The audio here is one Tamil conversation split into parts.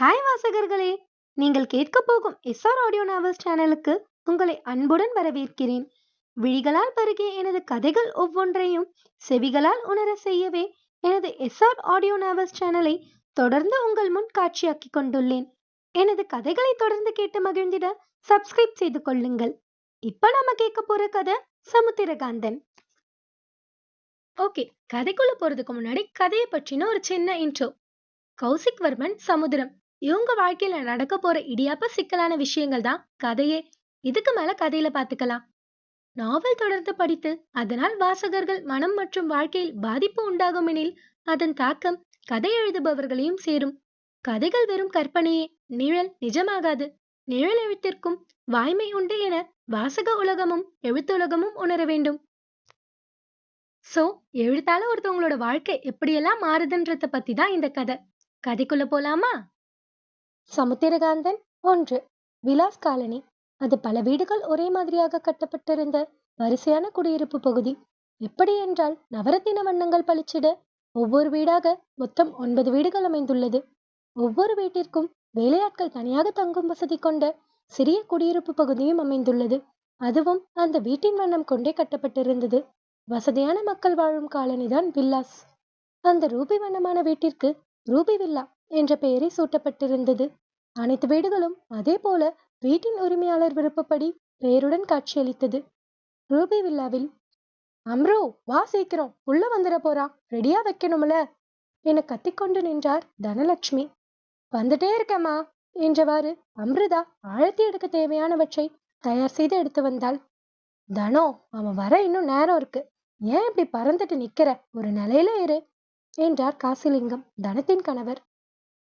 ஹாய் வாசகர்களே. நீங்கள் கேட்க போகும் எஸ்ஆர் ஆடியோ நாவல்ஸ் சேனலுக்கு உங்களை அன்புடன் வரவேற்கிறேன். விழிகளால் பருகிய எனது கதைகள் ஒவ்வொன்றையும் செவிகளால் உணர செய்யவே எனது எஸ்ஆர் ஆடியோ நாவல்ஸ் சேனலை தொடர்ந்து உங்கள் முன் காட்சியாக்கி கொண்டுள்ளேன். எனது கதைகளை தொடர்ந்து கேட்டு மகிழ்ந்திட சப்ஸ்கிரைப் செய்து கொள்ளுங்கள். இப்ப நாம கேட்க போற கதை சமுத்திரகாந்தன். ஓகே கதைக்குள்ள போறதுக்கு முன்னாடி கதையை பற்றின ஒரு சின்ன இன்ட்ரோ கௌசிக் வர்மன் சமுத்திரம். இவங்க வாழ்க்கையில நடக்க போற இடியாப்ப சிக்கலான விஷயங்கள் தான் கதையே. இதுக்கு மேல கதையில பாத்துக்கலாம். நாவல் தொடர்ந்து படித்து அதனால் வாசகர்கள் மனம் மற்றும் வாழ்க்கையில் பாதிப்பு உண்டாகும் எனில் அதன் தாக்கம் கதை எழுதுபவர்களையும் சேரும். கதைகள் வெறும் கற்பனையே நிழல் நிஜமாகாது. நிழல் எழுத்திற்கும் வாய்மை உண்டு என வாசக உலகமும் எழுத்துலகமும் உணர வேண்டும். சோ எழுத்தால ஒருத்தவங்களோட வாழ்க்கை எப்படியெல்லாம் மாறுதுன்றத பத்தி தான் இந்த கதை. கதைக்குள்ள போலாமா? சமுத்திரகாந்தன் ஒன்று. விலாஸ் காலனி அது பல வீடுகள் ஒரே மாதிரியாக கட்டப்பட்டிருந்த வரிசையான குடியிருப்பு பகுதி. எப்படி என்றால் நவரத்தின வண்ணங்கள் பளிச்சிட ஒவ்வொரு வீடாக மொத்தம் ஒன்பது வீடுகள் அமைந்துள்ளது. ஒவ்வொரு வீட்டிற்கும் வேலையாட்கள் தனியாக தங்கும் வசதி கொண்ட சிறிய குடியிருப்பு பகுதியும் அமைந்துள்ளது. அதுவும் அந்த வீட்டின் வண்ணம் கொண்டே கட்டப்பட்டிருந்தது. வசதியான மக்கள் வாழும் காலனிதான் வில்லாஸ். அந்த ரூபி வண்ணமான வீட்டிற்கு ரூபி வில்லா என்ற பெயரை சூட்டப்பட்டிருந்தது. அனைத்து வீடுகளும் அதே போல வீட்டின் உரிமையாளர் விருப்பப்படி பெயருடன் காட்சியளித்தது. ரூபி வில்லாவில் அம்ரோ வா சீக்கிரம் உள்ள வந்துட போறா ரெடியா வைக்கணும்ல என கத்திக்கொண்டு நின்றார் தனலட்சுமி. வந்துட்டே இருக்கேம்மா என்றவாறு அம்ருதா ஆழத்தி எடுக்க தேவையானவற்றை தயார் செய்து எடுத்து வந்தாள். தனோ அவன் வர இன்னும் நேரம் இருக்கு. ஏன் இப்படி பறந்துட்டு நிக்கிற? ஒரு நிலையில இரு என்றார் காசிலிங்கம் தனத்தின் கணவர்.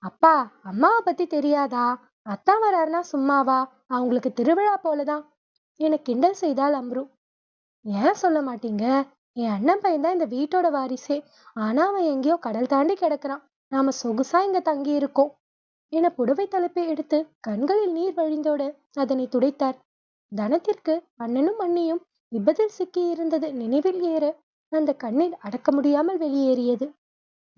அப்பா அம்மாவை பத்தி தெரியாதா? அத்தான் வராருன்னா சும்மாவா? அவங்களுக்கு திருவிழா போலதான். என கிண்டல் செய்தாள் அம்ரு. ஏன் சொல்ல மாட்டீங்க? என் அண்ணன் பையன் தான் இந்த வீட்டோட வாரிசே. ஆனா அவன் எங்கேயோ கடல் தாண்டி கிடக்குறான். நாம சொகுசா இங்க தங்கி இருக்கோம். என புடவை தலைப்பை எடுத்து கண்களில் நீர் வழிந்தோடு அதனை துடைத்தார். தனத்திற்கு அண்ணனும் அண்ணியும் விபத்தில் சிக்கி இருந்தது நினைவில் ஏற அந்த கண்ணீர் அடக்க முடியாமல் வெளியேறியது.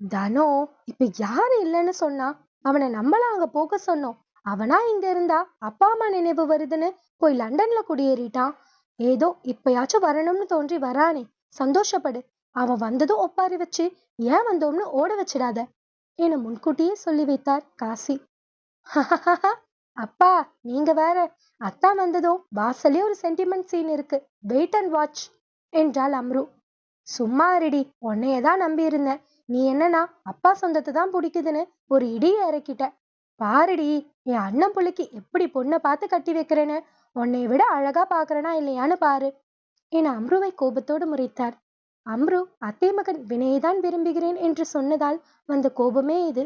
தனோ இப்ப யாரு இல்லைன்னு சொன்னா அவனை நம்மளா அங்க போக சொன்னோம். அவனா இங்க இருந்தா அப்பா அம்மா நினைவு வருதுன்னு போய் லண்டன்ல குடியேறிட்டான். ஏதோ இப்பயாச்சும் வரணும்னு தோன்றி வரானே. சந்தோஷப்படு. அவன் வந்ததும் ஒப்பாரி வச்சு ஏன் வந்தோம்னு ஓட வச்சிடாத. என முன்கூட்டியே சொல்லி வைத்தார் காசி. அப்பா நீங்க வேற. அத்தா வந்ததும் வாசலே ஒரு சென்டிமெண்ட் சீன் இருக்கு. வெயிட் அண்ட் வாட்ச் என்றாள் அம்ரு. சும்மா ரெடி உன்னையதான் நம்பி இருந்தேன் நீ என்னன்னா அப்பா சொந்தத்தை தான் பிடிக்குதுன்னு ஒரு இடியை இறக்கிட்ட. பாருடி என் அண்ணன் புள்ளைக்கு எப்படி பொண்ணை பார்த்து கட்டி வைக்கிறேன்னு? உன்னை விட அழகா பாக்குறேனா இல்லையான்னு பாரு. என அம்ருவை கோபத்தோடு முறைத்தார். அம்ரு அத்தை மகன் வினையைதான் விரும்புகிறேன் என்று சொன்னதால் வந்த கோபமே இது.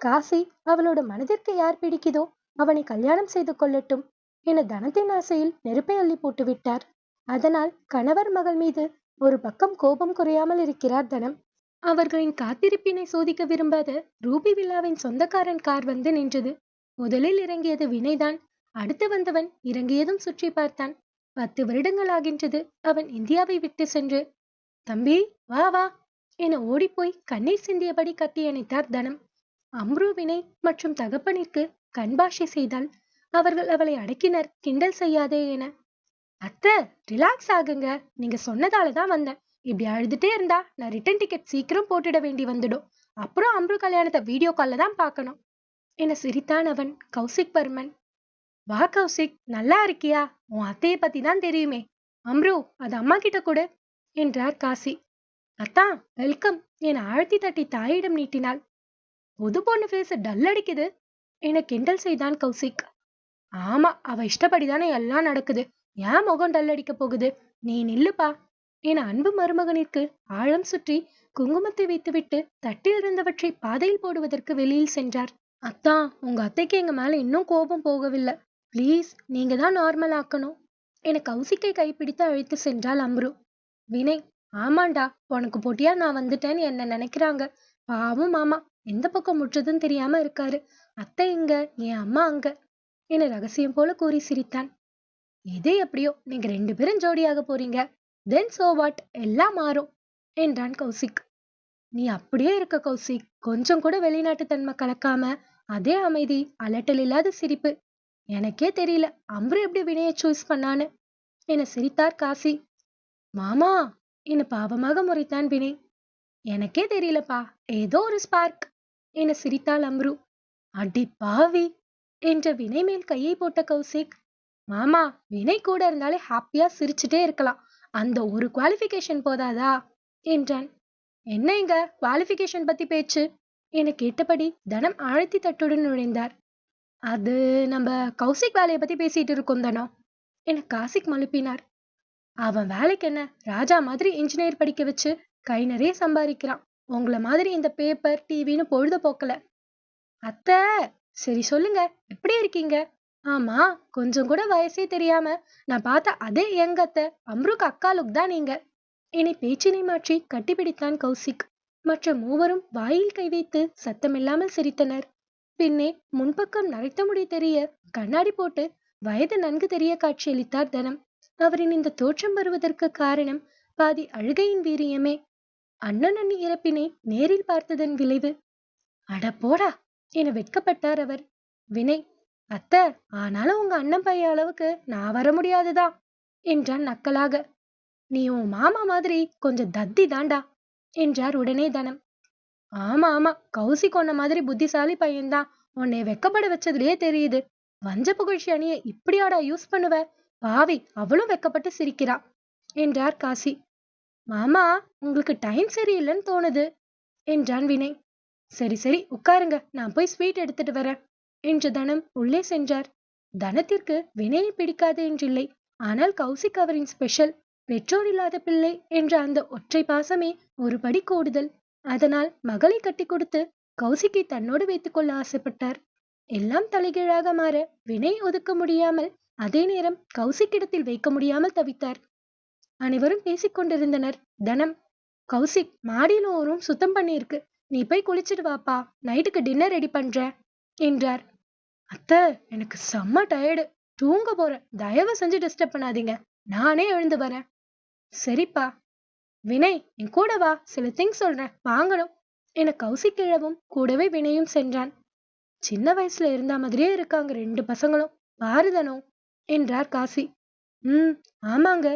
காசி அவளோட மனதிற்கு யார் பிடிக்குதோ அவனை கல்யாணம் செய்து கொள்ளட்டும் என தனத்தின் ஆசையில் நெருப்பை அள்ளி போட்டு விட்டார் அதனால் கணவர் மகள் மீது ஒரு பக்கம் கோபம் குறையாமல் இருக்கிறார் தனம். அவர்களின் காத்திருப்பினை சோதிக்க விரும்பாத ரூபி விழாவின் சொந்தக்காரன் கார் வந்து நின்றது. முதலில் இறங்கியது வினைதான். அடுத்து வந்தவன் இறங்கியதும் சுற்றி பார்த்தான். பத்து வருடங்கள் ஆகின்றது. அவன் இந்தியாவை விட்டு சென்று தம்பி வா வா என ஓடிப்போய் கண்ணீர் சிந்தியபடி கட்டி அணைத்தார் தனம். அம்ரு வினை மற்றும் தகப்பனிற்கு கண்பாஷை செய்தால் அவர்கள் அவளை அடக்கினர் கிண்டல் செய்யாதே என அத்தை ரிலாக்ஸ் ஆகுங்க. நீங்க சொன்னதாலதான் வந்தேன். இப்படி அழுதுட்டே இருந்தா நான் ரிட்டன் டிக்கெட் சீக்கிரம் போட்டுட வேண்டி வந்துடும். அப்புறம் அம்ரு கல்யாணத்தை வீடியோ காலில் தான் பார்க்கணும். என சிரித்தான் அவன் கௌசிக் பர்மன் வா கௌசிக் நல்லா இருக்கியா? உன் அத்தையை பத்தி தான் தெரியுமே. அம்ரு அது அம்மா கிட்ட கொடு என்றார் காசி. அத்தா வெல்கம் என ஆழ்த்தி தட்டி தாயிடம் நீட்டினாள். புது பொண்ணு ஃபேஸ் டல் அடிக்குது என கிண்டல் செய்தான் கௌசிக். ஆமா அவ இஷ்டப்படிதானே எல்லாம் நடக்குது. ஏன் முகம் டல் அடிக்க போகுது? நீ நில்லுப்பா. என் அன்பு மருமகனிற்கு ஆழம் சுற்றி குங்குமத்தை வைத்துவிட்டு தட்டில் இருந்தவற்றை பாதையில் போடுவதற்கு வெளியில் சென்றார். அத்தா உங்க அத்தைக்கு எங்க மேல இன்னும் கோபம் போகவில்லை. ப்ளீஸ் நீங்க தான் நார்மல் ஆக்கணும். என கௌசிக்கை கைப்பிடித்து அழைத்து சென்றாள் அம்ரு. வினய் ஆமாண்டா உனக்கு போட்டியா நான் வந்துட்டேன்னு என்ன நினைக்கிறாங்க? பாவம் மாமா எந்த பக்கம் முற்றதுன்னு தெரியாம இருக்காரு. அத்தை இங்க என் அம்மா அங்க. என ரகசியம் போல கூறி சிரித்தான். எது எப்படியோ நீங்க ரெண்டு பேரும் ஜோடியாக போறீங்க. தென் சோ வாட் எல்லாம் மாறும் என்றான் கௌசிக். நீ அப்படியே இருக்க கௌசிக். கொஞ்சம் கூட வெளிநாட்டு தன்மை கலக்காம அதே அமைதி அலட்டல் இல்லாத சிரிப்பு. எனக்கே தெரியல அம்ரு எப்படி வினைய சூஸ் பண்ணான்னு. என சிரித்தார் காசி. மாமா என பாவமாக முறைத்தான் வினய் எனக்கே தெரியலப்பா ஏதோ ஒரு ஸ்பார்க் என சிரித்தாள் அம்ரு அடி பாவி என்ற வினை மேல் கையை போட்ட கௌசிக். மாமா வினை கூட இருந்தாலே ஹாப்பியா சிரிச்சுட்டே இருக்கலாம். அந்த ஒரு குவாலிஃபிகேஷன் போதாதா? என்றான். என்ன இங்க? குவாலிஃபிகேஷன் பத்தி பேச்சு? என கேட்டபடி தனம் ஆழ்த்தி தட்டுடன் நுழைந்தார். அது நம்ம கௌசிக் வேலையை பத்தி பேசிட்டு இருக்கோம் தனம் என காசிக் மழுப்பினார். அவன் வேலைக்கு என்ன? ராஜா மாதிரி இன்ஜினியர் படிக்க வச்சு கை நிறைய சம்பாதிக்கிறான். உங்களை மாதிரி இந்த பேப்பர் டிவின்னு பொழுத போக்கல அத்தை! சரி சொல்லுங்க. எப்படி இருக்கீங்க? ஆமா கொஞ்சம் கூட வயசே தெரியாம நான் பார்த்த அதே எங்க அத்தை அம்ருக் அக்கா லுக் தான் நீங்க. இனி பேச்சினை மாற்றி கட்டிப்பிடித்தான் கௌசிக். மற்ற மூவரும் வாயில் கை வைத்து சத்தமில்லாமல் சிரித்தனர். பின்னே முன்பக்கம் நரைத்த முடி தெரிய கண்ணாடி போட்டு வயது நன்கு தெரிய காட்சியளித்தார் தனம். அவரின் இந்த தோற்றம் வருவதற்கு காரணம் பாதி அழுகையின் வீரியமே. அண்ணன் அண்ணி இறப்பினை நேரில் பார்த்ததன் விளைவு. அட போடா என வெட்கப்பட்டார் அவர். வினை அத்த ஆனாலும் உங்க அண்ணன் பையன் அளவுக்கு நான் வர முடியாதுதான் என்றான் நக்கலாக. நீ உன் மாமா மாதிரி கொஞ்சம் தத்தி தாண்டா என்றார் உடனே தனம். ஆமா ஆமா கௌசி கொன்ன மாதிரி புத்திசாலி பையன்தான் உன்னை வெக்கப்பட வச்சதுலயே தெரியுது. வஞ்ச புகழ்ச்சி அணியை இப்படியாடா யூஸ் பண்ணுவ? பாவி அவளும் வெக்கப்பட்டு சிரிக்கிறா என்றார் காசி. மாமா உங்களுக்கு டைம் சரியில்லைன்னு தோணுது என்றான் வினய். சரி சரி உட்காருங்க நான் போய் ஸ்வீட் எடுத்துட்டு வரேன். என்று தனம் உள்ளே சென்றார். தனத்திற்கு வினையை பிடிக்காது என்றில்லை. ஆனால் கௌசிக் அவரின் ஸ்பெஷல் பெற்றோர் இல்லாத பிள்ளை என்ற அந்த ஒற்றை பாசமே ஒரு படி கூடுதல். அதனால் மகளை கட்டி கொடுத்து கௌசிக்கை தன்னோடு வைத்துக் கொள்ள ஆசைப்பட்டார். எல்லாம் தலைகீழாக மாற வினை ஒதுக்க முடியாமல் அதே நேரம் கௌசிக்கிடத்தில் வைக்க முடியாமல் தவித்தார். அனைவரும் பேசிக் கொண்டிருந்தனர். தனம் கௌசிக் மாடியில் ஒரு சுத்தம் பண்ணியிருக்கு. நீ போய் குளிச்சிட்டு வாப்பா. நைட்டுக்கு டின்னர் ரெடி பண்ற என்றார். அத்தை எனக்கு செம்ம டயர்டு தூங்க போறேன். தயவு செஞ்சு டிஸ்டர்ப் பண்ணாதீங்க. நானே எழுந்து வரேன். சரிப்பா. வினய் என் கூட வா. சில திங்ஸ் சொல்றேன். வாங்கணும். என கௌசிக் கிழவும் கூடவே வினயும் சென்றான். சின்ன வயசுல இருந்த மாதிரியே இருக்காங்க ரெண்டு பசங்களும். பாருதனோ? என்றார் காசி. ம் ஆமாங்க.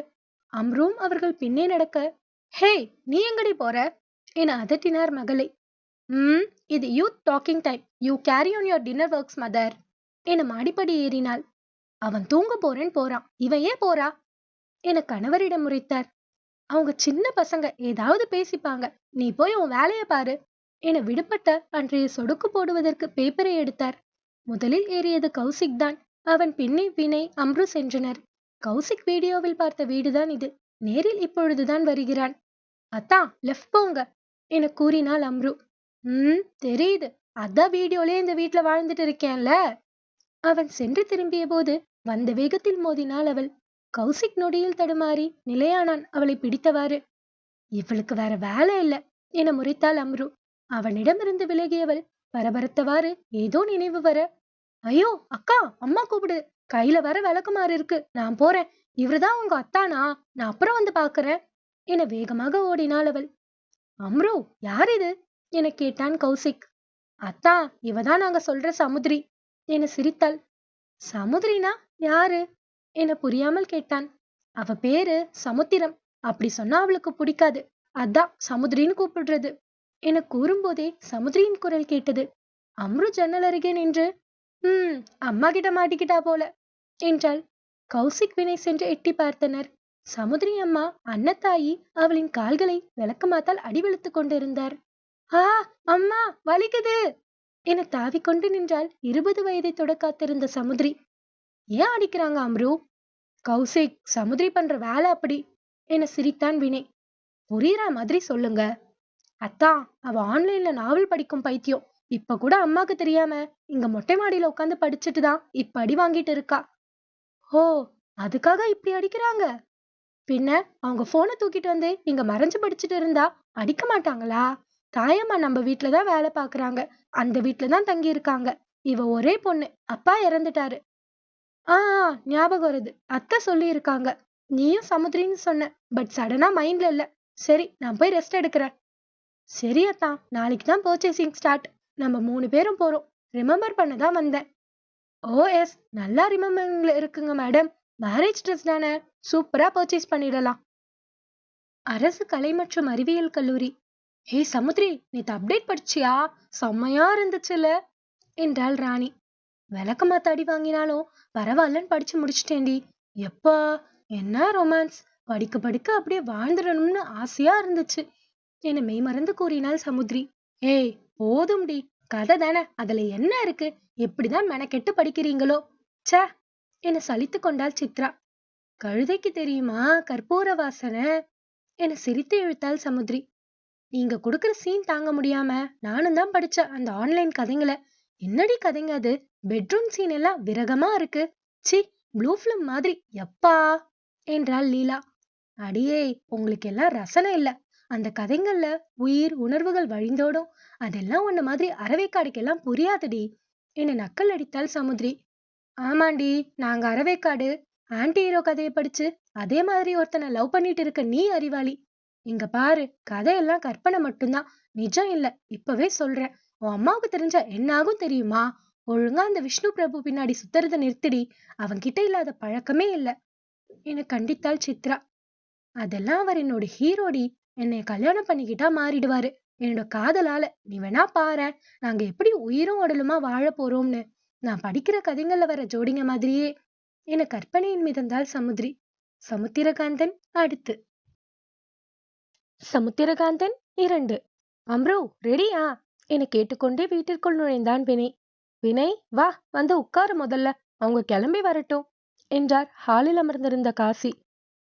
அம்ரூம் அவர்கள் பின்னே நடக்க ஹே நீ எங்கடி போற? என அதட்டினார் மகளை. ம் இது youth talking time you carry on your dinner works mother என மாடிப்படி ஏறினாள். அவன் தூங்க போறேன்னு போறான். இவன் ஏன் போறா? என கணவரிடம் முறைத்தார். அவங்க சின்ன பசங்க ஏதாவது பேசிப்பாங்க. நீ போய் உன் வேலைய பாரு. என விடுபட்ட அன்றைய சொடுக்கு போடுவதற்கு பேப்பரை எடுத்தார். முதலில் ஏறியது கௌசிக் தான். அவன் பின்னே வினை அம்ரு சென்றனர். கௌசிக் வீடியோவில் பார்த்த வீடுதான் இது. நேரில் இப்பொழுதுதான் வருகிறான். அத்தான் லெஃப்ட் போங்க என கூறினாள் அம்ரு. ம் தெரியுது. அதான் வீடியோலே இந்த வீட்ல வாழ்ந்துட்டு இருக்கேன்ல. அவன் சென்று திரும்பிய போது வந்த வேகத்தில் மோதினாள் அவள். கௌசிக் நொடியில் தடுமாறி நிலையானான். அவளை பிடித்தவாறு இவளுக்கு வேற வேலை இல்ல என முறைத்தாள் அம்ரு. அவனிடமிருந்து விலகியவள் பரபரத்தவாறு ஏதோ நினைவு வர. ஐயோ அக்கா அம்மா கூப்பிடு. கையில வர விளக்குமாறு இருக்கு. நான் போறேன். இவருதான் உங்க அத்தானா? நான் அப்புறம் வந்து பாக்குறேன் என வேகமாக ஓடினாள் அவள். அம்ரு யார் இது? என கேட்டான் கௌசிக். அத்தா இவதான் நாங்க சொல்ற சமுத்திரி என சிரித்தாள். சமுத்திரினா யாரு? என புரியாமல் கேட்டான். அவ பேரு சமுத்திரம். அப்படி சொன்னா அவளுக்கு பிடிக்காது. அதான் சமுத்திரின்னு கூப்பிடுறது என கூறும்போதே சமுத்திரியின் குரல் கேட்டது. அம்ரு ஜன்னல் அருகே நின்று. ஹம் அம்மா கிட்ட மாட்டிக்கிட்டா போல என்றாள். கௌசிக் வினை சென்று எட்டி பார்த்தனர். சமுதிரி அம்மா அன்னத்தாயி அவளின் கால்களை விளக்கமாத்தால் அடி கொண்டிருந்தார். ஆ அம்மா வலிக்குது! என தாவிக்கொண்டு நின்றால் இருபது வயதை தொட காத்திருந்த ஏன் அடிக்கிறாங்க அம்ரு? கௌசிக் சமுத்திரி பண்ற வேலை அப்படி என சிரித்தான் வினை புரியுற மாதிரி சொல்லுங்க. அத்தா அவ ஆன்லைன்ல நாவல் படிக்கும் பைத்தியம். இப்ப கூட அம்மாக்கு தெரியாம இங்க மொட்டை மாடியில உட்காந்து படிச்சுட்டு தான் இப்ப அடி வாங்கிட்டு இருக்கா. ஓ அதுக்காக இப்படி அடிக்கிறாங்க? பின்ன அவங்க போனை தூக்கிட்டு வந்து இங்க மறைஞ்சு படிச்சுட்டு இருந்தா அடிக்க மாட்டாங்களா? தாயம்மா நம்ம வீட்ல தான் வேலை பாக்குறாங்க. அந்த வீட்ல தான் தங்கி இருக்காங்க இவ ஒரே பொண்ணு. அப்பா இறந்துட்டாரு. ஆ ஆ, ஞாபகம் வருது. அத்தை சொல்லி இருக்காங்க நீயும் சமுத்திரின்னு சொன்ன. பட் சடனா மைண்ட்ல இல்ல. சரி நான் போய் ரெஸ்ட் எடுக்கிறேன். சரி அத்தா. நாளைக்கு தான் பர்ச்சேசிங் ஸ்டார்ட் நம்ம மூணு பேரும் போறோம். ரிமெம்பர் பண்ண தான் வந்தேன். ஓ எஸ் நல்லா ரிமெம்பரிங்ல இருக்குங்க மேடம் மேரேஜ் ட்ரெஸ் தானே? சூப்பரா பர்ச்சேஸ் பண்ணிடலாம். அரசு கலை மற்றும் அறிவியல் கல்லூரி. ஹே சமுத்ரி நேத்து அப்டேட் படிச்சியா? செம்மையா இருந்துச்சுல. என்றாள் ராணி. விளக்கமா தடி வாங்கினாலும் பரவாயில்லன்னு படிச்சு முடிச்சிட்டேன்டி. எப்பா என்ன ரொமான்ஸ் படிக்க படிக்க அப்படியே வாழ்ந்துடணும்னு ஆசையா இருந்துச்சு. என மெய்மறந்து கூறினாள் சமுத்ரி. ஏய் போதும்டி. கதை தானே. அதுல என்ன இருக்கு? எப்படிதான் மெனக்கெட்டு படிக்கிறீங்களோ? ச்சே என சலித்து கொண்டாள் சித்ரா. கழுதைக்கு தெரியுமா? கற்பூர வாசனை என சிரித்து இழுத்தாள் சமுத்ரி. நீங்க கொடுக்குற சீன் தாங்க முடியாம நானும் தான் படிச்சேன் அந்த ஆன்லைன் கதைங்களை. என்னடி கதைங்க அது? பெட்ரூம் சீன் எல்லாம் விரகமா இருக்கு. சி ப்ளூ ஃபிலிம் மாதிரி. எப்பா? என்றாள் லீலா. அடியே உங்களுக்கு எல்லாம் ரசனை இல்ல. அந்த கதைங்கள்ல உயிர் உணர்வுகள் வழிந்தோடும் அதெல்லாம் உன்ன மாதிரி அறவைக்காடுக்கெல்லாம் புரியாதுடி. என்ன நக்கல் அடித்தாள் சமுத்ரி. ஆமாண்டி நாங்க அறவைக்காடு. ஆன்டி ஹீரோ கதையை படிச்சு அதே மாதிரி ஒருத்தனை லவ் பண்ணிட்டு இருக்க நீ அறிவாளி. இங்க பாரு கதையெல்லாம் கற்பனை மட்டும்தான். நிஜம் இல்ல இப்பவே சொல்றேன். உன் அம்மாவுக்கு தெரிஞ்சா என்ன ஆகும் தெரியுமா? ஒழுங்கா அந்த விஷ்ணு பிரபு பின்னாடி சுத்துறத நிறுத்திடி. அவன்கிட்ட இல்லாத பழக்கமே இல்ல. என கண்டித்தாள் சித்ரா. அதெல்லாம் அவர் என்னோட ஹீரோடி. என்னை கல்யாணம் பண்ணிக்கிட்டா மாறிடுவாரு. என்னோட காதலால. நீ வேணா பாரு. நாங்க எப்படி உயிரும் உடலுமா வாழ போறோம்னு. நான் படிக்கிற கதைங்கள்ல வர ஜோடிங்க மாதிரியே. என கற்பனையின் மிதந்தாள் சமுத்ரி. சமுத்திரகாந்தன் அடுத்து. சமுத்திரகாந்தன் இரண்டு. அம்ரு ரெடியா? என கேட்டுக்கொண்டே வீட்டிற்குள் நுழைந்தான் வினய். வினய் வா வந்து உட்காரு முதல்ல. அவங்க கிளம்பி வரட்டும் என்றார். ஹாலில் அமர்ந்திருந்த காசி.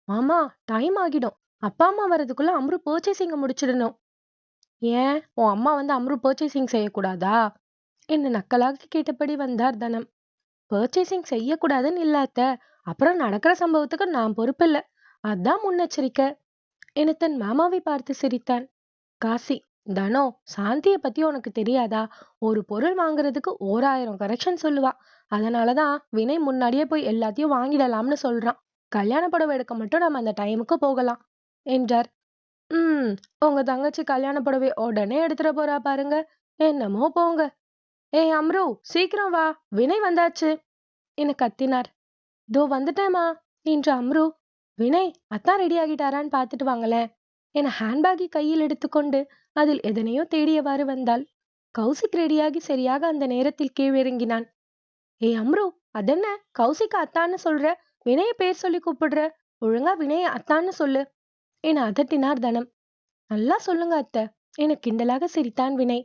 மாமா டைம் ஆகிடும். அப்பா அம்மா வர்றதுக்குள்ள அம்ரு பர்ச்சேசிங்க முடிச்சிடணும். ஏன்? உன் அம்மா வந்து அம்ரு பர்ச்சேசிங் செய்யக்கூடாதா? என்ன நக்கலாக கேட்டபடி வந்தார் தனம். பர்ச்சேசிங் செய்யக்கூடாதுன்னு இல்லாத அப்புறம் நடக்கிற சம்பவத்துக்கு நான் பொறுப்பில்லை. அதான் முன்னெச்சரிக்கை. என தன் மாமாவை பார்த்து சிரித்தான். காசி தனோ சாந்திய பத்தி உனக்கு தெரியாதா? ஒரு பொருள் வாங்குறதுக்கு ஓராயிரம் கரெக்ஷன் சொல்லுவா. அதனாலதான் வினய் முன்னாடியே போய் எல்லாத்தையும் வாங்கிடலாம்னு சொல்றான். கல்யாண புடவை எடுக்க மட்டும் நம்ம அந்த டைமுக்கு போகலாம் என்றார். ம் உங்க தங்கச்சி கல்யாண புடவை உடனே எடுத்துட போறா பாருங்க. என்னமோ போங்க. ஏய் அம்ரு சீக்கிரம் வா. வினய் வந்தாச்சு. என கத்தினார். தோ வந்துட்டேமா என்று அம்ரு. வினய் அத்தான் ரெடி ஆகிட்டாரான்னு பார்த்துட்டு வாங்களேன். என ஹேண்ட்பேக்கை கையில் எடுத்துக்கொண்டு அதில் எதனையோ தேடியவாறு வந்தாள். கௌசிக் ரெடியாகி சரியாக அந்த நேரத்தில் கீழிறங்கினான். ஏய் அம்ரு அதென்ன? கௌசிக்கு அத்தான்னு சொல்ற? வினய பேர் சொல்லி கூப்பிடுற? ஒழுங்கா வினய அத்தான்னு சொல்லு. என அதட்டினார் தனம். நல்லா சொல்லுங்க அத்தை. என கிண்டலாக சிரித்தான் வினய்.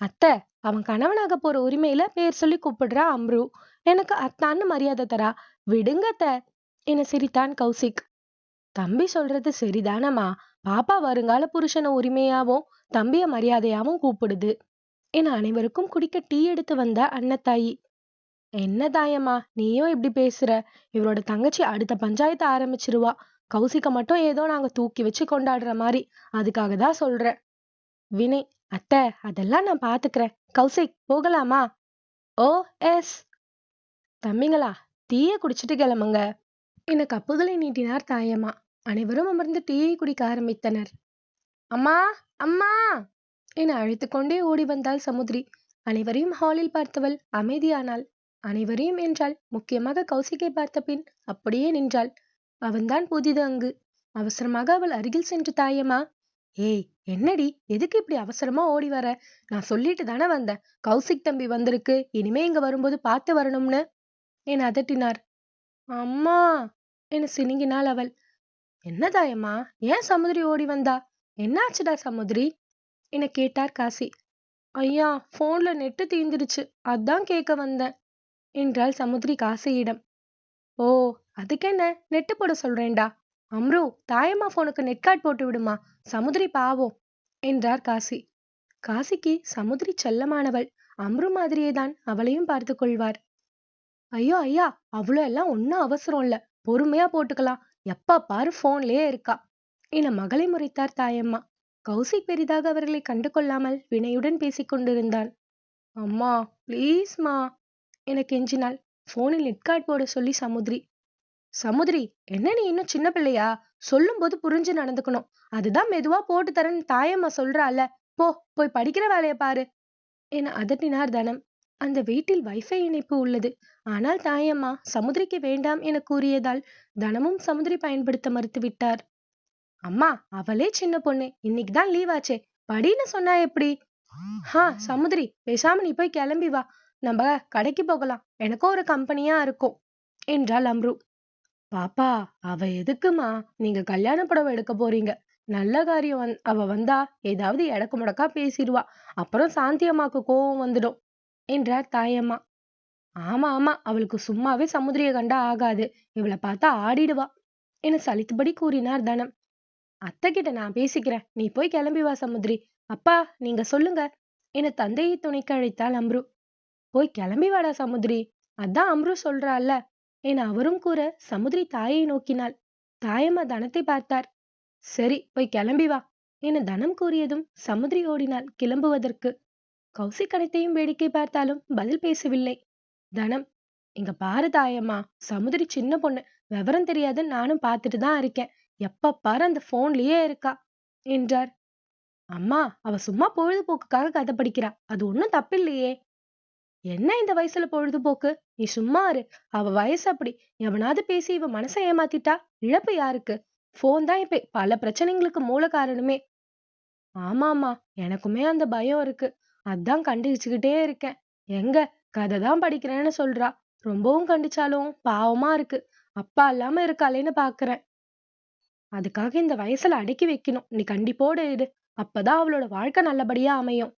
அத்தை அவன் கணவனாக போற உரிமையில பேர் சொல்லி கூப்பிடுறா அம்ரு. எனக்கு அத்தான்னு மரியாதை தரா. விடுங்க அத்தை. என சிரித்தான் கௌசிக். தம்பி சொல்றது சரிதானம்மா. பாப்பா வருங்கால புருஷனை உரிமையாவும் தம்பிய மரியாதையாவும் கூப்பிடுது. என அனைவருக்கும் குடிக்க டீ எடுத்து வந்த அன்னத்தாயி. என்ன தாயம்மா நீயும் இப்படி பேசுற? இவரோட தங்கச்சி அடுத்த பஞ்சாயத்து ஆரம்பிச்சிருவா. கௌசிக்க மட்டும் ஏதோ நாங்க தூக்கி வச்சு கொண்டாடுற மாதிரி அதுக்காக தான் சொல்றேன் வினய் அத்தை அதெல்லாம் நான் பாத்துக்கிறேன். கௌசிக் போகலாமா? Oh yes. தம்பிங்களா தீய குடிச்சிட்டு கிளம்புங்க. என கப்புகளை நீட்டினார் தாயம்மா. அனைவரும் அமர்ந்து டீயை குடிக்க ஆரம்பித்தனர். அம்மா அம்மா! என அழைத்துக்கொண்டே ஓடி வந்தாள் சமுத்ரி. அனைவரையும் ஹாலில் பார்த்தவள் அமைதியானாள். அனைவரையும் என்றாள் முக்கியமாக கௌசிக்கை பார்த்த பின் அப்படியே நின்றாள். அவன்தான் புதிது அங்கு. அவசரமாக அவள் அருகில் சென்று தாயம்மா. ஏய் என்னடி? எதுக்கு இப்படி அவசரமா ஓடி வர? நான் சொல்லிட்டு தானே வந்தேன். கௌசிக் தம்பி வந்திருக்கு. இனிமே இங்க வரும்போது பார்த்து வரணும்னு. என அதட்டினார். அம்மா என சினுங்கினாள் அவள். என்னதாயம்மா ஏன் சமுதிரி ஓடி வந்தா? என்னாச்சுடா சமுதிரி? என கேட்டார் காசி. ஐயா போன்ல நெட்டு தீந்துருச்சு அதான் கேட்க வந்தேன் என்றாள் சமுதிரி காசியிடம். ஓ அதுக்கென்ன? நெட்டு போட சொல்றேன்டா. அம்ரு தாயம்மா போனுக்கு நெட் கார்டு போட்டு விடுமா? சமுதிரி பாவம் என்றார் காசி. காசிக்கு சமுதிரி செல்லமானவள். அம்ரு மாதிரியே தான் அவளையும் பார்த்து கொள்வார். ஐயோ ஐயா அவ்வளோ எல்லாம் ஒன்றும் அவசரம் இல்ல. பொறுமையா போட்டுக்கலாம். எப்ப பாரு போன்லயே இருக்கா. என மகளை முறைத்தார் தாயம்மா. கௌசிக் பெரிதாக அவர்களை கண்டு கொள்ளாமல் வினையுடன் பேசிக் கொண்டிருந்தான். அம்மா ப்ளீஸ்மா என கெஞ்சினாள். போனில் நெட்கார்ட் போட சொல்லி சமுதிரி. சமுதிரி என்ன நீ இன்னும் சின்ன பிள்ளையா? சொல்லும் போது புரிஞ்சு நடந்துக்கணும். அதுதான் மெதுவா போட்டு தரேன்னு தாயம்மா சொல்றால போ போய் படிக்கிற வேலையை பாரு. என அதட்டினார் தனம். அந்த வீட்டில் வைஃபை இணைப்பு உள்ளது. ஆனால் தாயம்மா சமுதிரிக்கு வேண்டாம் என கூறியதால் தனமும் சமுதிரி பயன்படுத்த மறுத்துவிட்டார் அம்மா அவளே சின்ன பொண்ணு. இன்னைக்கு தான் லீவ் ஆச்சே. படின்னு சொன்னா எப்படி? ஹா சமுதிரி பேசாம நீ போய் கிளம்பி வா. நம்ம கடைக்கு போகலாம். எனக்கும் ஒரு கம்பெனியா இருக்கும் என்றாள் அம்ரு. பாப்பா அவ எதுக்குமா நீங்க கல்யாண புடவை எடுக்க போறீங்க. நல்ல காரியம் வந் அவ வந்தா ஏதாவது எடக்கு முடக்கா பேசிடுவா. அப்புறம் சாந்தி அம்மாக்கு கோவம் வந்துடும். என்றார் தாயம்மா. ஆமா ஆமா அவளுக்கு சும்மாவே சமுதிரிய கண்டா ஆகாது. இவளை பார்த்தா ஆடிடுவா என சலித்தபடி கூறினார் தனம். அத்தை கிட்ட நான் பேசிக்கிறேன். நீ போய் கிளம்பி வா சமுதிரி. அப்பா நீங்க சொல்லுங்க என தந்தையை துணைக்கு அழைத்தாள் அம்ரு. போய் கிளம்பி வாடா சமுதிரி. அதான் அம்ரு சொல்றாள்ல என அவரும் கூற சமுதிரி தாயை நோக்கினாள். தாயம்மா தனத்தை பார்த்தார். சரி போய் கிளம்பி வா என தனம் கூறியதும் சமுதிரி ஓடினாள் கிளம்புவதற்கு. கௌசிக் அனைத்தையும் வேடிக்கை பார்த்தாலும் பதில் பேசவில்லை. தனம் இங்க பாரு தாயம்மா. சமுதிரி சின்ன பொண்ணு. விவரம் தெரியாது நானும் பார்த்துட்டு தான் இருக்கேன். எப்ப பாரு அந்த போன்லயே இருக்கா? என்றார். அம்மா அவ சும்மா பொழுதுபோக்குக்காக கதை படிக்கிறா. அது ஒண்ணும் தப்பில்லையே. என்ன இந்த வயசுல பொழுதுபோக்கு? நீ சும்மா இரு. அவ வயசு அப்படி. எவனாவது பேசி இவ மனசை ஏமாத்திட்டா? இழப்பு யாருக்கு? போன் தான் இப்ப. பல பிரச்சனைகளுக்கு மூல காரணமே ஆமாமா எனக்குமே அந்த பயம் இருக்கு. அதான் கண்டிச்சுக்கிட்டே இருக்கேன். எங்க? கதை தான் படிக்கிறேன்னு சொல்றா. ரொம்பவும் கண்டிச்சாலும் பாவமா இருக்கு. அப்பா இல்லாம இருக்காளேன்னு பாக்குறேன். அதுக்காக இந்த வயசுல அடக்கி வைக்கணும். நீ கண்டிப்போடு இரு. அப்பதான் அவளோட வாழ்க்கை நல்லபடியா அமையும்.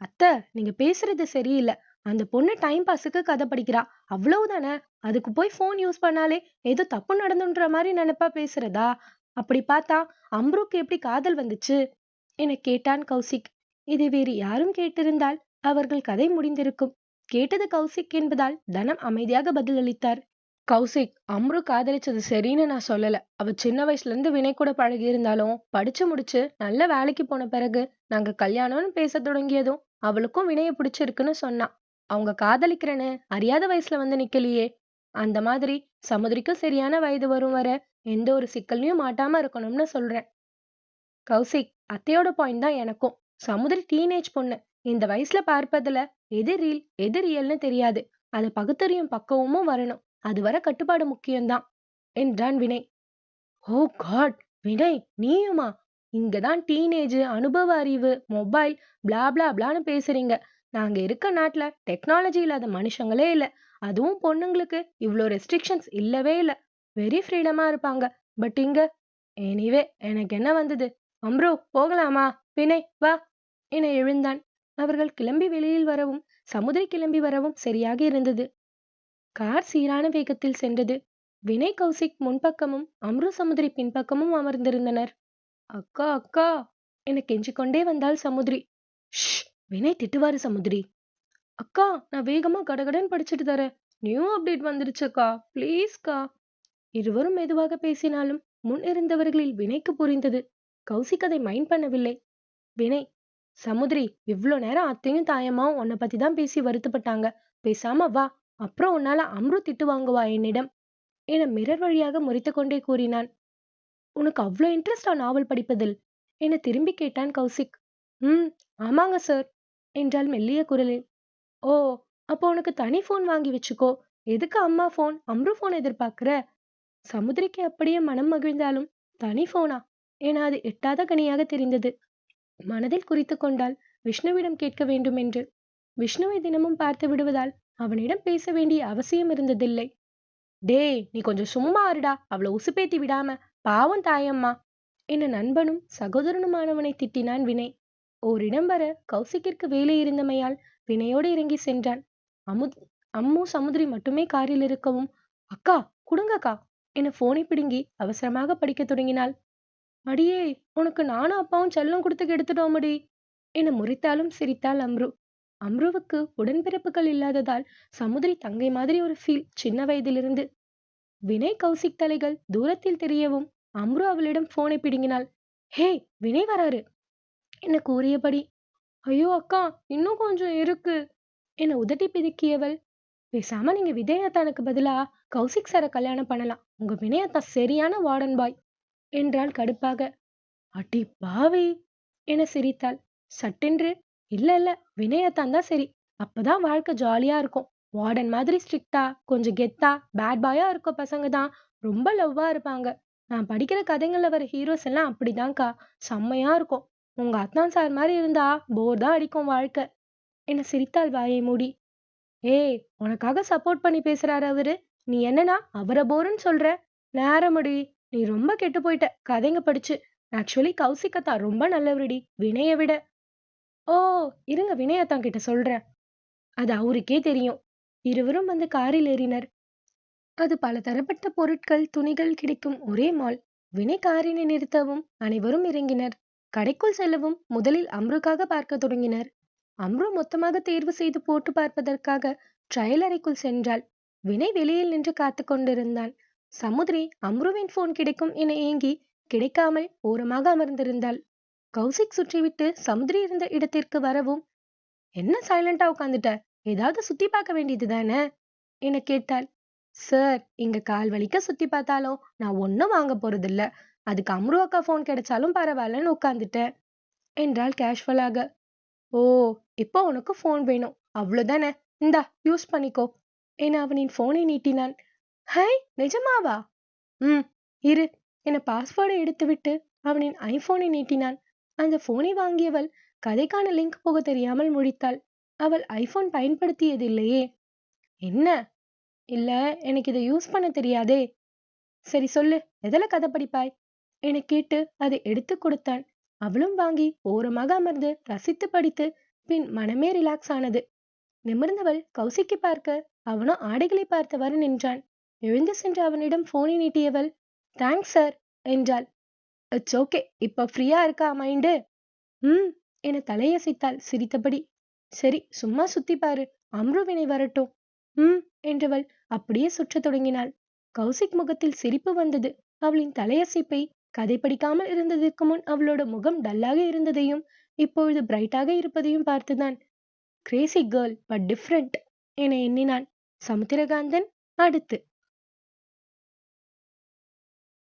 அத்தை நீங்க பேசுறது சரியில்லை. அந்த பொண்ணு டைம் பாஸுக்கு கதை படிக்கிறா. அவ்வளவுதானே? அதுக்கு போய் ஃபோன் யூஸ் பண்ணாலே ஏதோ தப்பு நடந்துன்ற மாதிரி நினைப்பா பேசுறதா? அப்படி பார்த்தா அம்ருக்கு எப்படி காதல் வந்துச்சு? என கேட்டான் கௌசிக். இது வேறு யாரும் கேட்டிருந்தால் அவர்கள் கதை முடிந்திருக்கும். கேட்டது கௌசிக் என்பதால் தனம் அமைதியாக பதிலளித்தார் கௌசிக் அம்ரு காதலிச்சது சரின்னு நான் சொல்லல. அவ சின்ன வயசுல இருந்து வினை கூட பழகி இருந்தாலும் படிச்சு முடிச்சு நல்ல வேலைக்கு போன பிறகு நாங்க கல்யாணம்னு பேச தொடங்கியதும் அவளுக்கும் வினைய பிடிச்சிருக்குன்னு சொன்னான். அவங்க காதலிக்கிறேன்னு அறியாத வயசுல வந்து நிக்கலையே. அந்த மாதிரி சமுதிரிக்கும் சரியான வயது வரும் வர எந்த ஒரு சிக்கல்லையும் மாட்டாம இருக்கணும்னு சொல்றேன். கௌசிக் அத்தையோட பாயிண்ட் தான் எனக்கும். சமுதிரி டீனேஜ் பொண்ணு. இந்த வயசுல பார்ப்பதுல எது ரீல் எது ரியல்னு தெரியாது. அது பகுத்தறியும் பக்குவமும் வரணும். அது வர கட்டுப்பாடு முக்கியம்தான். என்றான் வினய். Oh God! வினய் நீயுமா? இங்கதான் டீனேஜ் அனுபவ அறிவு மொபைல் பிளா பிளா பிளான்னு பேசுறீங்க. நாங்க இருக்க நாட்டுல டெக்னாலஜி இல்லாத மனுஷங்களே இல்ல. அதுவும் பொண்ணுங்களுக்கு இவ்ளோ ரெஸ்ட்ரிக்ஷன்ஸ் இல்லவே இல்ல. வெரி ஃப்ரீடமா இருப்பாங்க. பட் இங்க எனிவே எனக்கு என்ன வந்தது? அம்ரோ போகலாமா? வினய் வா என எழுந்தான். அவர்கள் கிளம்பி வெளியில் வரவும் சமுதிரி கிளம்பி வரவும் சரியாக இருந்தது. கார் சீரான வேகத்தில் சென்றது. வினய் கௌசிக் முன்பக்கமும் அம்ரு சமுதிரி பின்பக்கமும் அமர்ந்திருந்தனர். அக்கா அக்கா என கெஞ்சிக்கொண்டே வந்தாள் சமுதிரி. ஷ்! வினய் திட்டுவாரு சமுதிரி. அக்கா நான் வேகமா கடகடன் படிச்சுட்டு தரேன். நியூ அப்டேட் வந்துருச்சுக்கா ப்ளீஸ்க்கா இருவரும் மெதுவாக பேசினாலும் முன் இருந்தவர்களில் வினைக்கு புரிந்தது. கௌசிக் அதை மைண்ட் பண்ணவில்லை. வினய் சமுதிரி இவ்ளோ நேரம் அத்தையும் தாயம்மாவும் உன்னை பத்தி தான் பேசி வருத்தப்பட்டாங்க. பேசாம வா அப்புறம் உன்னால அம்ரு திட்டு வாங்குவா என்னிடம் என மிரர் வழியாக முறைத்து கொண்டே கூறினான். உனக்கு அவ்வளோ இன்ட்ரெஸ்டா நாவல் படிப்பதில்? என திரும்பி கேட்டான் கௌசிக். ம் ஆமாங்க சார் என்றால் மெல்லிய குரலில். ஓ அப்போ உனக்கு தனி ஃபோன் வாங்கி வச்சுக்கோ. எதுக்கு அம்மா ஃபோன் அம்ரு ஃபோன் எதிர்பார்க்குற? சமுதிரிக்கு அப்படியே மனம் மகிழ்ந்தாலும் தனி ஃபோனா என அது எட்டாத கனியாக தெரிந்தது. மனதில் குறித்து கொண்டால் விஷ்ணுவிடம் கேட்க வேண்டும் என்று விஷ்ணுவை தினமும் பார்த்து விடுவதால் அவனிடம் பேச வேண்டிய அவசியம் இருந்ததில்லை. டேய் நீ கொஞ்சம் சும்மா இருடா. அவளை உசுப்பேத்தி விடாம. பாவம் தாயம்மா. என நண்பனும் சகோதரனுமானவனை திட்டினான் வினய். ஓரிடம் வர கௌசிக்கிற்கு வேலை இருந்தமையால் வினையோடு இறங்கி சென்றான். அமுத் அம்மு சமுதிரி மட்டுமே காரில் இருக்கவும். அக்கா குடுங்கக்கா. என போனை பிடுங்கி அவசரமாக படிக்க தொடங்கினாள். அடியே உனக்கு நானும் அப்பாவும் செல்லம் கொடுத்து கெடுத்துட்டோமடி. என முறைத்தாலும் சிரித்தாள் அம்ரு. அம்ருவுக்கு உடன்பிறப்புகள் இல்லாததால் சமுதிரி தங்கை மாதிரி ஒரு ஃபீல் சின்ன வயதிலிருந்து. வினய் கௌசிக் தலைகள் தூரத்தில் தெரியவும் அம்ரு அவளிடம் போனை பிடுங்கினாள். ஹே வினய் வராரு. என கூறியபடி ஐயோ அக்கா இன்னும் கொஞ்சம் இருக்கு. என உதட்டி பிதுக்கியவள் பேசாம நீங்க விஜயத்தானுக்கு பதிலா கௌசிக் சார கல்யாணம் பண்ணலாம். உங்க வினயத்தா சரியான வார்டன் பாய். என்றாள் கடுப்பாக. அடி பாவி! என சிரித்தாள். சட்டென்று? இல்ல இல்ல. வினயத்தான் தான் சரி. அப்பதான் வாழ்க்கை ஜாலியா இருக்கும். வார்டன் மாதிரி ஸ்ட்ரிக்டா கொஞ்சம் கெத்தா பேட் பாயா இருக்க பசங்க தான். ரொம்ப லவ்வா இருப்பாங்க. நான் படிக்கிற கதைங்களில் வர ஹீரோஸ் எல்லாம் அப்படிதான்க்கா. செம்மையா இருக்கும். உங்க அத்தான் சார் மாதிரி இருந்தா போர் தான் அடிக்கும் வாழ்க்கை. என்ன சிரித்தாள் வாயை மூடி. ஏய் உனக்காக சப்போர்ட் பண்ணி பேசுறாரு அவரு. நீ என்னன்னா அவரை போருன்னு சொல்ற? நேரமுடி. நீ ரொம்ப கெட்டு போயிட்ட. கதைங்க படிச்சு. ஆக்சுவலி கௌசிகத்தா ரொம்ப நல்லவருடி. வினய விட. ஓ இருங்க வினயத்தான் கிட்ட சொல்றேன். அது அவருக்கே தெரியும். இருவரும் வந்து காரில் ஏறினர். அது பல தரப்பட்ட பொருட்கள் துணிகள் கிடைக்கும் ஒரே மால். வினை காரினை நிறுத்தவும் அனைவரும் இறங்கினர். கடைக்குள் செல்லவும் முதலில் அம்ருக்காக பார்க்க தொடங்கினர். அம்ரு மொத்தமாக தேர்வு செய்து போட்டு பார்ப்பதற்காக ட்ரையல் அறைக்குள் சென்றாள். வினை வெளியில் நின்று காத்து கொண்டிருந்தான். சமுதிரி அம்ருவின் போன் கிடைக்கும் என ஏங்கி கிடைக்காமல் ஓரமாக அமர்ந்திருந்தாள். கௌசிக் சுற்றிவிட்டு சமுதிரி இருந்த இடத்திற்கு வரவும் என்ன சைலண்டா உட்காந்துட்ட ஏதாவது சுத்தி பார்க்க வேண்டியது தானே? என கேட்டாள். சார் இங்க கால் வலிக்க சுத்தி பார்த்தாலும் நான் ஒன்னும் வாங்க போறதில்ல. அதுக்கு அம்ரு அக்கா போன் கிடைச்சாலும் பரவாயில்லன்னு உட்காந்துட்டேன் என்றாள் கேஷுவலாக ஓ இப்போ உனக்கு போன் வேணும். அவ்வளவுதானே? இந்தா யூஸ் பண்ணிக்கோ என அவனின் போனை நீட்டினான். ஹை நிஜமாவா? ம் இரு. என பாஸ்வேர்டை எடுத்துவிட்டு அவனின் ஐபோனை நீட்டினான். அந்த போனை வாங்கியவள் கதைக்கான லிங்க் போக தெரியாமல் முடித்தாள் அவள் ஐபோன் பயன்படுத்தியதில்லையே. என்ன? இல்ல எனக்கு இதை யூஸ் பண்ண தெரியாதே. சரி சொல்லு எதில் கதை படிப்பாய்? என கேட்டு அதை எடுத்து கொடுத்தான். அவளும் வாங்கி ஓரமாக அமர்ந்து ரசித்து படித்து பின் மனமே ரிலாக்ஸ் ஆனது. நிமிர்ந்தவள் கௌசிக்கு பார்க்க அவனும் ஆடைகளை பார்த்தவாறு நின்றான். எழுந்து சென்று அவனிடம் போனை நீட்டியவள். தேங்க்ஸ் சார் என்றாள். இட்ஸ் ஓகே இப்ப ஃப்ரீயா இருக்கா மைண்டு ம் என தலையசைத்தாள் சிரித்தபடி. சரி சும்மா சுத்தி பாரு. அம்ருவினை வரட்டும். ம் என்றவள் அப்படியே சுற்றத் தொடங்கினாள். கௌசிக் முகத்தில் சிரிப்பு வந்தது. அவளின் தலையசைப்பை கதை படிக்காமல் இருந்ததற்கு முன் அவளோட முகம் டல்லாக இருந்ததையும் இப்பொழுது பிரைட்டாக இருப்பதையும் பார்த்துதான். கிரேசி கேர்ள் பட் டிஃப்ரெண்ட் என எண்ணினான். சமுத்திரகாந்தன்? அடுத்து.